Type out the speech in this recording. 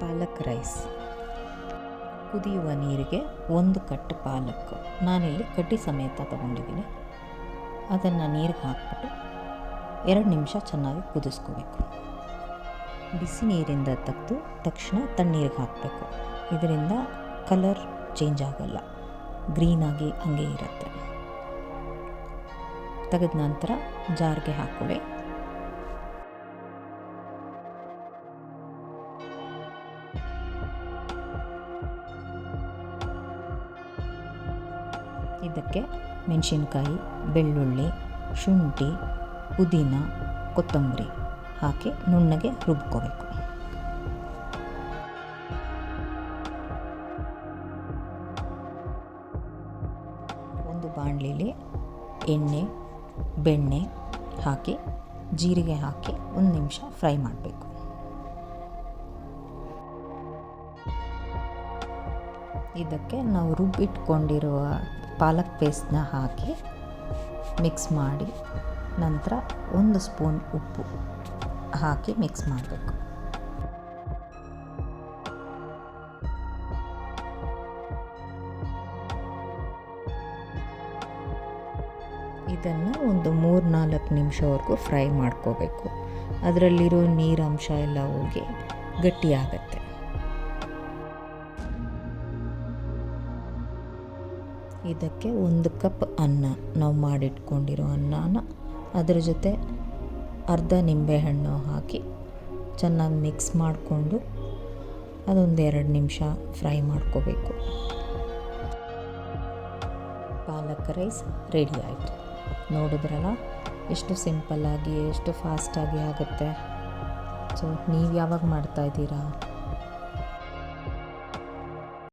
ಪಾಲಕ್ rice. ಕುದಿಯುವ ನೀರಿಗೆ ಒಂದು ಕಟ್ಟು ಪಾಲಕ್. ನಾನಿಲ್ಲಿ ಕಡ್ಡಿ ಸಮೇತ ತಗೊಂಡಿದ್ದೀನಿ. ಅದನ್ನು ನೀರಿಗೆ ಹಾಕ್ಬಿಟ್ಟು ಎರಡು ನಿಮಿಷ ಚೆನ್ನಾಗಿ ಕುದಿಸ್ಕೋಬೇಕು. ಬಿಸಿ ನೀರಿಂದ ತೆಗೆದು ತಕ್ಷಣ ತಣ್ಣೀರಿಗೆ ಹಾಕಬೇಕು. ಇದರಿಂದ ಕಲರ್ ಚೇಂಜ್ ಆಗಲ್ಲ. ಗ್ರೀನಾಗಿ ಹಂಗೆ ಇರುತ್ತೆ. ತೆಗೆದ ನಂತರ ಜಾರ್ಗೆ ಹಾಕ್ಕೊಳ್ಳಿ ಇದಕ್ಕೆ ಮೆಣಸಿನ್ಕಾಯಿ, ಬೆಳ್ಳುಳ್ಳಿ, ಶುಂಠಿ, ಪುದೀನ, ಕೊತ್ತಂಬರಿ ಹಾಕಿ ನುಣ್ಣಗೆ ರುಬ್ಕೋಬೇಕು. ಒಂದು ಬಾಣಲಿಲಿ ಎಣ್ಣೆ, ಬೆಣ್ಣೆ ಹಾಕಿ, ಜೀರಿಗೆ ಹಾಕಿ ಒಂದು ನಿಮಿಷ ಫ್ರೈ ಮಾಡಬೇಕು. ಇದಕ್ಕೆ ನಾವು ರುಬ್ಬಿಟ್ಕೊಂಡಿರುವ ಪಾಲಕ್ ಪೇಸ್ಟ್ನ ಹಾಕಿ ಮಿಕ್ಸ್ ಮಾಡಿ ನಂತರ ಒಂದು ಸ್ಪೂನ್ ಉಪ್ಪು ಹಾಕಿ ಮಿಕ್ಸ್ ಮಾಡಬೇಕು. ಇದನ್ನು ಒಂದು ಮೂರು ನಾಲ್ಕು ನಿಮಿಷವರೆಗೂ ಫ್ರೈ ಮಾಡ್ಕೋಬೇಕು. ಅದರಲ್ಲಿರೋ ನೀರಂಶ ಎಲ್ಲ ಹೋಗಿ ಗಟ್ಟಿಯಾಗತ್ತೆ. ಇದಕ್ಕೆ ಒಂದು ಕಪ್ ಅನ್ನ ನಾವು ಮಾಡಿಟ್ಕೊಂಡಿರೋ ಅನ್ನನ. ಅದರ ಜೊತೆ ಅರ್ಧ ನಿಂಬೆಹಣ್ಣು ಹಾಕಿ ಚೆನ್ನಾಗಿ ಮಿಕ್ಸ್ ಮಾಡಿಕೊಂಡು ಅದೊಂದು ಎರಡು ನಿಮಿಷ ಫ್ರೈ ಮಾಡ್ಕೋಬೇಕು. ಪಾಲಕ್ ರೈಸ್ ರೆಡಿ ಆಯಿತು. ನೋಡಿದ್ರಲ್ಲ, ಎಷ್ಟು ಸಿಂಪಲ್ಲಾಗಿ ಎಷ್ಟು ಫಾಸ್ಟಾಗಿ ಆಗುತ್ತೆ. ಸೊ ನೀವು ಯಾವಾಗ ಮಾಡ್ತಾಯಿದ್ದೀರಾ